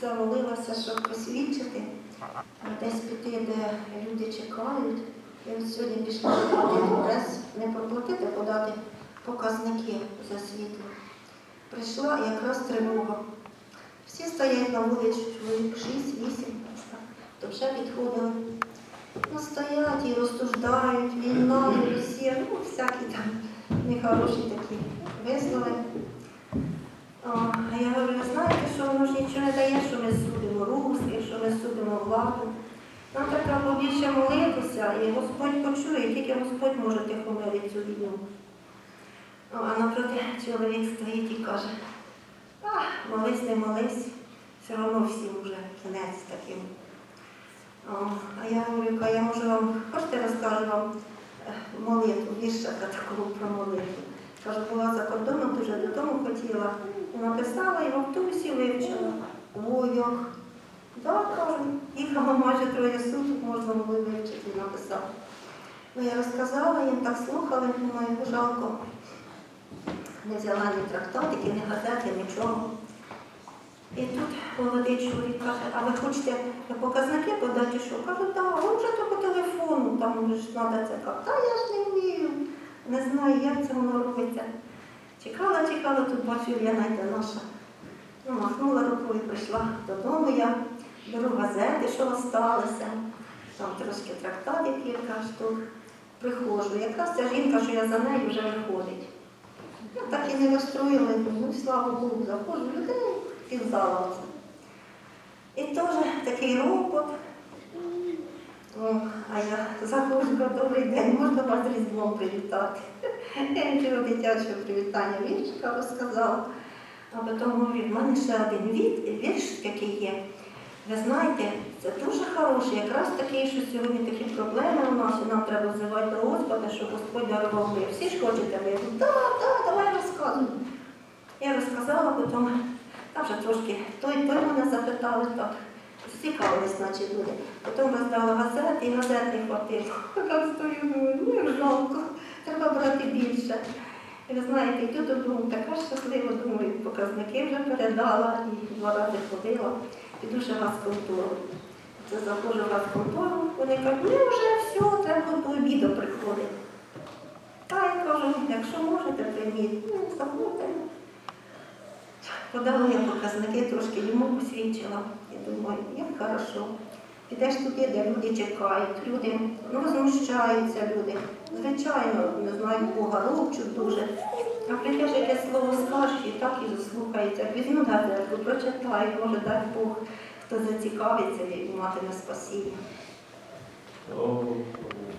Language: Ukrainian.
все молилася, щоб посвідчити, десь піти, де люди чекають. І от сьогодні пішла в прес не проплатити, а подати показники за світло. Прийшла якраз тривога. Всі стоять на вулиці, чоловік 6-8, то вже підходили. Ну, стоять і розсуждають, війна, і Росія, ну, всякі там нехороші такі вислови. О, А я говорю, ви знаєте, що воно ж нічого не дає, що ми судимо русських, ми владу. Нам треба побільше молитися, і Господь почує, тільки Господь може тихомирити цю війну. О, А напроти чоловік стоїть і каже, а, молись, не молись, все одно всім вже кінець таким. А я говорю, «Ка, я можу вам, хочете розкажу вам е, молитву, віршика такого про молитву. Кажу, була за кордоном, дуже додому хотіла. І написала і в автобусі вивчила. Ой, як. Да, кажу, їхала майже троє суток, можна було вивчити, написала. Ну, я розказала їм, так слухали, думаю, жалко. Не взяла ні трактатики, ні газети, нічого. І тут молодий чоловік каже, а ви хочете показники подати, що? Кажу, так, ви вже то по телефону, там ж треба це. Та я ж не вмію, не знаю, як це воно робиться. Чекала, чекала, тут бачу, я найде наша. Ну, махнула рукою, прийшла додому, я беру газети, що осталося, там трошки трактатів кілька штук. Приходжу. Якраз ця жінка, що я за нею вже виходить. Ну, так і не розстроїли, ну, слава Богу, заходжу, людей півзала. І теж такий ропот. О, а я заходжу, добрий день, можна вас Різдвом привітати. Я цього дитячого привітання віршика розказала. А потім говорю, в мене ще один вірш такий є. Ви знаєте, це дуже хороший, якраз такий, що сьогодні такі проблеми у нас, і нам треба взивати до Господа, щоб Господь дарував мир. Всі ж хочете мир? Так, так, давай розказуй. Я розказала, потім там вже трошки той, той мене запитали, так, цікавились, наче люди. Потім роздала газети, і газет не хватило. Так стою, думаю, ну жалко, треба брати більше. І ви знаєте, йду додому, така щаслива, думаю, показники вже передала і два рази ходила. Піду ще в газконтору. Це заходжу в газконтору, вони кажуть, ну вже все, треба до обіду приходити. Та я кажу, якщо можете, прийміть. Ну, заходьте. Подала я показники, трошки йому посвідчила. Я думаю, як хорошо. Підеш туди, де люди чекають, люди возмущаються люди. Звичайно, не знаю, Бога ровчуть дуже. А прийдеш якесь слово так і заслухається. Візьму газетку, прочитай, може дай Бог, хто зацікавиться і мати на спасіння.